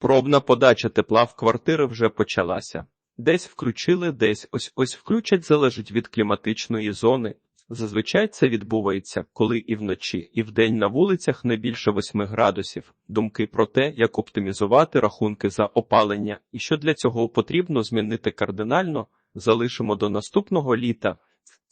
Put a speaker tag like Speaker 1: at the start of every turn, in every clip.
Speaker 1: Пробна подача тепла в квартири вже почалася. Десь включили, десь ось ось включать залежить від кліматичної зони. Зазвичай це відбувається, коли і вночі, і вдень на вулицях не більше 8 градусів. Думки про те, як оптимізувати рахунки за опалення і що для цього потрібно змінити кардинально, залишимо до наступного літа.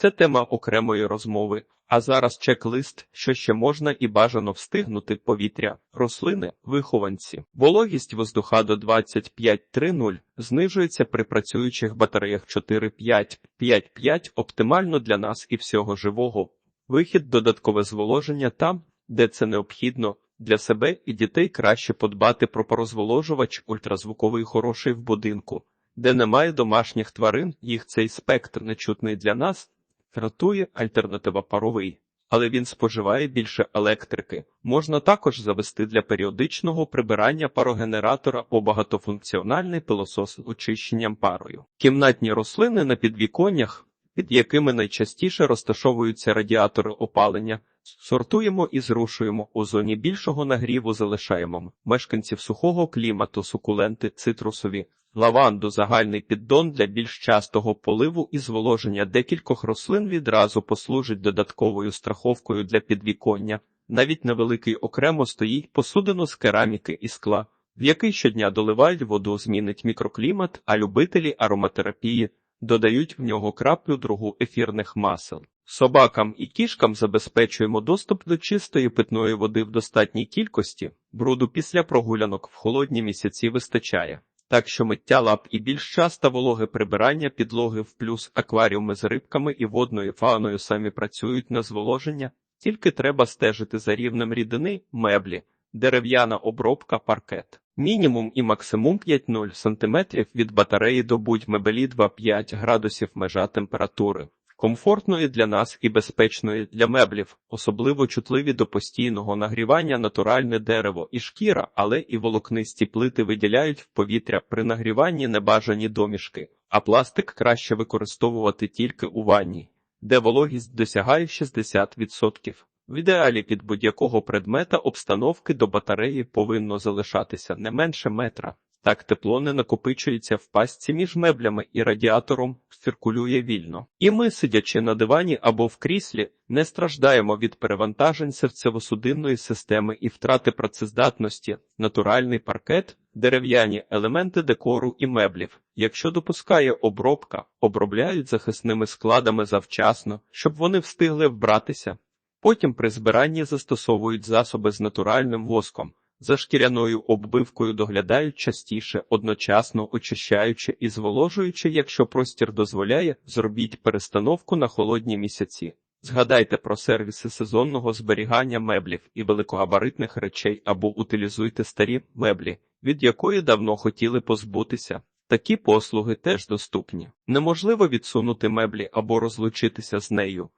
Speaker 1: Це тема окремої розмови. А зараз чек-лист, що ще можна і бажано встигнути повітря, рослини, вихованці. Вологість воздуха до 25-3-0 знижується при працюючих батареях 4-5-5-5 оптимально для нас і всього живого. Вихід додаткове зволоження там, де це необхідно. Для себе і дітей краще подбати про порозволожувач ультразвуковий хороший в будинку, де немає домашніх тварин, їх цей спектр нечутний для нас, Рятує альтернатива паровий, але він споживає більше електрики. Можна також завести для періодичного прибирання парогенератора у багатофункціональний пилосос з очищенням парою. Кімнатні рослини на підвіконнях, під якими найчастіше розташовуються радіатори опалення, сортуємо і зрушуємо у зоні більшого нагріву залишаємо мешканців сухого клімату, сукуленти, цитрусові. Лаванду загальний піддон для більш частого поливу і зволоження декількох рослин відразу послужить додатковою страховкою для підвіконня. Навіть невеликий окремо стоїть посудину з кераміки і скла, в який щодня доливають воду, змінить мікроклімат, а любителі ароматерапії додають в нього краплю другу ефірних масел. Собакам і кішкам забезпечуємо доступ до чистої питної води в достатній кількості, бруду після прогулянок в холодні місяці вистачає. Так що миття лап і більш часто вологе прибирання підлоги в плюс акваріуми з рибками і водною фауною самі працюють на зволоження, тільки треба стежити за рівнем рідини, меблі, дерев'яна обробка, паркет. Мінімум і максимум 5-0 см від батареї до будь-мебелі 2-5 градусів межа температури. Комфортної для нас і безпечної для меблів, особливо чутливі до постійного нагрівання натуральне дерево і шкіра, але і волокнисті плити виділяють в повітря при нагріванні небажані домішки, а пластик краще використовувати тільки у ванні, де вологість досягає 60%. В ідеалі під будь-якого предмета обстановки до батареї повинно залишатися не менше метра. Так тепло не накопичується в пастці між меблями і радіатором, циркулює вільно. І ми, сидячи на дивані або в кріслі, не страждаємо від перевантажень серцево-судинної системи і втрати працездатності, натуральний паркет, дерев'яні елементи декору і меблів. Якщо допускає обробка, обробляють захисними складами завчасно, щоб вони встигли вбратися. Потім при збиранні застосовують засоби з натуральним воском. За шкіряною оббивкою доглядають частіше, одночасно очищаючи і зволожуючи, якщо простір дозволяє, зробіть перестановку на холодні місяці. Згадайте про сервіси сезонного зберігання меблів і великогабаритних речей або утилізуйте старі меблі, від якої давно хотіли позбутися. Такі послуги теж доступні. Неможливо відсунути меблі або розлучитися з нею.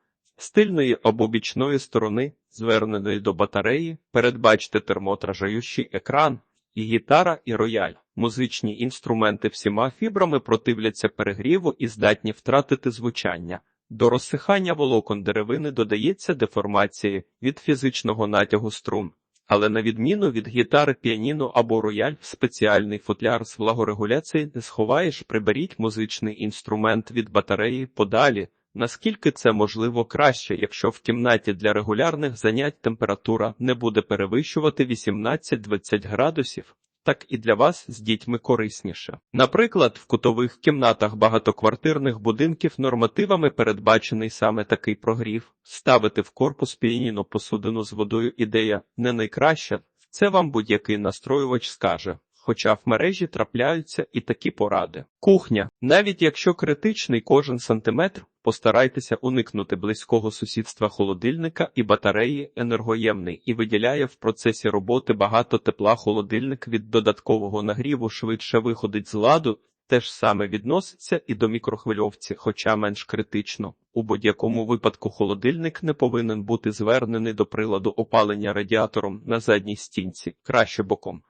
Speaker 1: З тильної або бічної сторони, зверненої до батареї, передбачте термотражаючий екран, і гітара, і рояль. Музичні інструменти всіма фібрами противляться перегріву і здатні втратити звучання. До розсихання волокон деревини додається деформації від фізичного натягу струн. Але на відміну від гітари, піаніно або рояль, спеціальний футляр з влагорегуляції не сховаєш, приберіть музичний інструмент від батареї подалі. Наскільки це можливо краще, якщо в кімнаті для регулярних занять температура не буде перевищувати 18-20 градусів, так і для вас з дітьми корисніше. Наприклад, в кутових кімнатах багатоквартирних будинків нормативами передбачений саме такий прогрів, ставити в корпус піаніно посудину з водою ідея не найкраща, це вам будь-який настроювач скаже хоча в мережі трапляються і такі поради. Кухня. Навіть якщо критичний кожен сантиметр, постарайтеся уникнути близького сусідства холодильника і батареї енергоємний і виділяє в процесі роботи багато тепла холодильник від додаткового нагріву швидше виходить з ладу. Те ж саме відноситься і до мікрохвильовці, хоча менш критично. У будь-якому випадку холодильник не повинен бути звернений до приладу опалення радіатором на задній стінці, краще боком.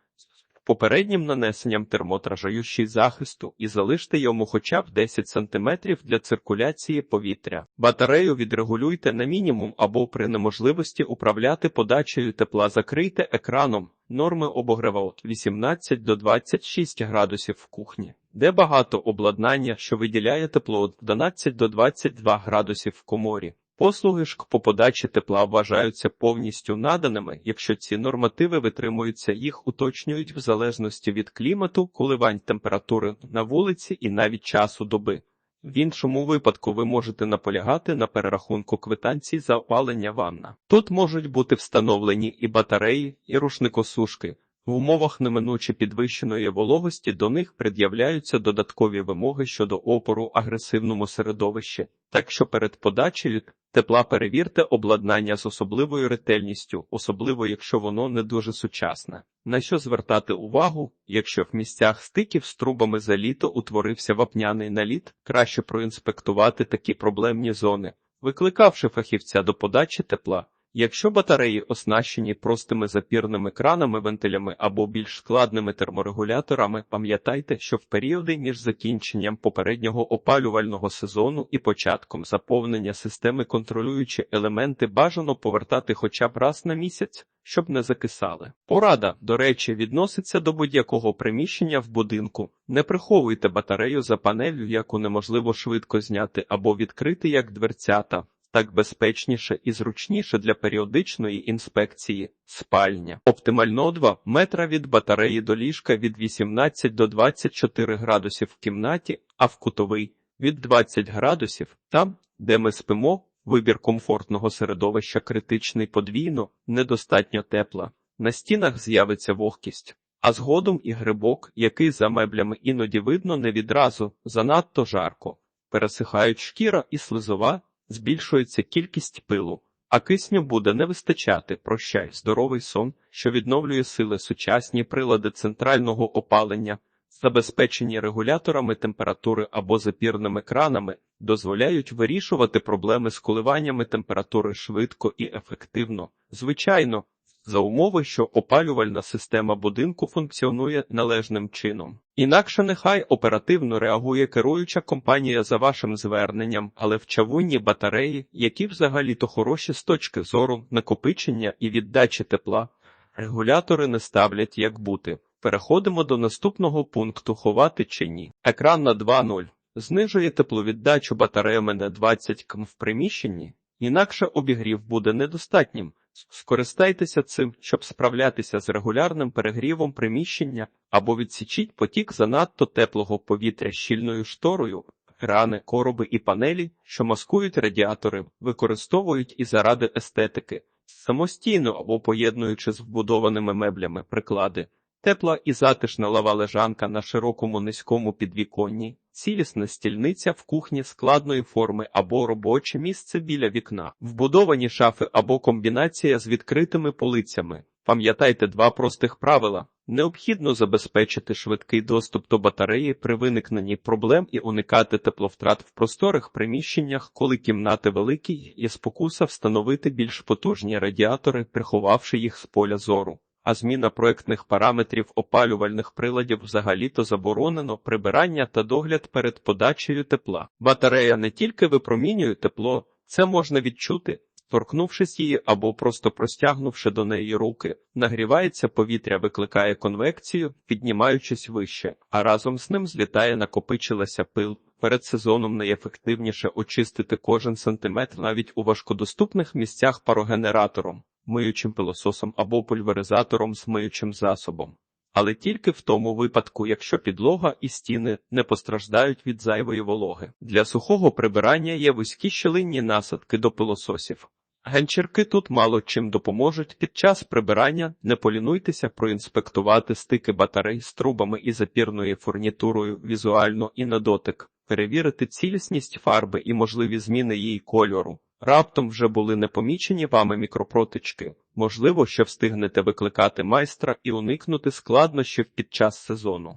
Speaker 1: Попереднім нанесенням термотражаючий захисту і залиште йому хоча б 10 см для циркуляції повітря. Батарею відрегулюйте на мінімум або при неможливості управляти подачею тепла закрийте екраном. Норми обогрева от 18 до 26 градусів в кухні, де багато обладнання, що виділяє тепло від 12 до 22 градусів в коморі. Послуги ж по подачі тепла вважаються повністю наданими, якщо ці нормативи витримуються, їх уточнюють в залежності від клімату, коливань температури на вулиці і навіть часу доби. В іншому випадку ви можете наполягати на перерахунку квитанцій за опалення ванна. Тут можуть бути встановлені і батареї, і рушникосушки. В умовах неминуче підвищеної вологості до них пред'являються додаткові вимоги щодо опору агресивному середовищі, так що перед подачею тепла перевірте обладнання з особливою ретельністю, особливо якщо воно не дуже сучасне. На що звертати увагу, якщо в місцях стиків з трубами за літо утворився вапняний наліт, краще проінспектувати такі проблемні зони, викликавши фахівця до подачі тепла. Якщо батареї оснащені простими запірними кранами, вентилями або більш складними терморегуляторами, пам'ятайте, що в періоди між закінченням попереднього опалювального сезону і початком заповнення системи контролюючі елементи бажано повертати хоча б раз на місяць, щоб не закисали. Порада, до речі, відноситься до будь-якого приміщення в будинку. Не приховуйте батарею за панелью, яку неможливо швидко зняти або відкрити як дверцята так безпечніше і зручніше для періодичної інспекції спальня. Оптимально 2 метра від батареї до ліжка від 18 до 24 градусів в кімнаті, а в кутовий від 20 градусів. Там, де ми спимо, вибір комфортного середовища критичний подвійно, недостатньо тепла. На стінах з'явиться вогкість. А згодом і грибок, який за меблями іноді видно не відразу, занадто жарко. Пересихають шкіра і слизова, збільшується кількість пилу, а кисню буде не вистачати. Прощай, здоровий сон, що відновлює сили сучасні прилади центрального опалення, забезпечені регуляторами температури або запірними кранами, дозволяють вирішувати проблеми з коливаннями температури швидко і ефективно. Звичайно, за умови, що опалювальна система будинку функціонує належним чином. Інакше нехай оперативно реагує керуюча компанія за вашим зверненням, але в чавунні батареї, які взагалі-то хороші з точки зору накопичення і віддачі тепла, регулятори не ставлять як бути. Переходимо до наступного пункту ховати чи ні. Екран на 2.0 знижує тепловіддачу батареями на 20 км в приміщенні, інакше обігрів буде недостатнім. Скористайтеся цим, щоб справлятися з регулярним перегрівом приміщення або відсічіть потік занадто теплого повітря щільною шторою, крани, короби і панелі, що маскують радіатори, використовують і заради естетики, самостійно або поєднуючи з вбудованими меблями приклади. Тепла і затишна лава лежанка на широкому низькому підвіконні, цілісна стільниця в кухні складної форми або робоче місце біля вікна, вбудовані шафи або комбінація з відкритими полицями. Пам'ятайте два простих правила: необхідно забезпечити швидкий доступ до батареї при виникненні проблем і уникати тепловтрат в просторих приміщеннях, коли кімнати великі, є спокуса встановити більш потужні радіатори, приховавши їх з поля зору а зміна проектних параметрів опалювальних приладів взагалі-то заборонено прибирання та догляд перед подачею тепла. Батарея не тільки випромінює тепло, це можна відчути. Торкнувшись її або просто простягнувши до неї руки, нагрівається повітря, викликає конвекцію, піднімаючись вище, а разом з ним злітає накопичилася пил. Перед сезоном найефективніше очистити кожен сантиметр навіть у важкодоступних місцях парогенератором миючим пилососом або пульверизатором з миючим засобом. Але тільки в тому випадку, якщо підлога і стіни не постраждають від зайвої вологи. Для сухого прибирання є вузькі щелинні насадки до пилососів. Генчірки тут мало чим допоможуть під час прибирання, не полінуйтеся проінспектувати стики батарей з трубами і запірною фурнітурою візуально і на дотик, перевірити цілісність фарби і можливі зміни її кольору. Раптом вже були непомічені вами мікропротички. Можливо, що встигнете викликати майстра і уникнути складнощів під час сезону.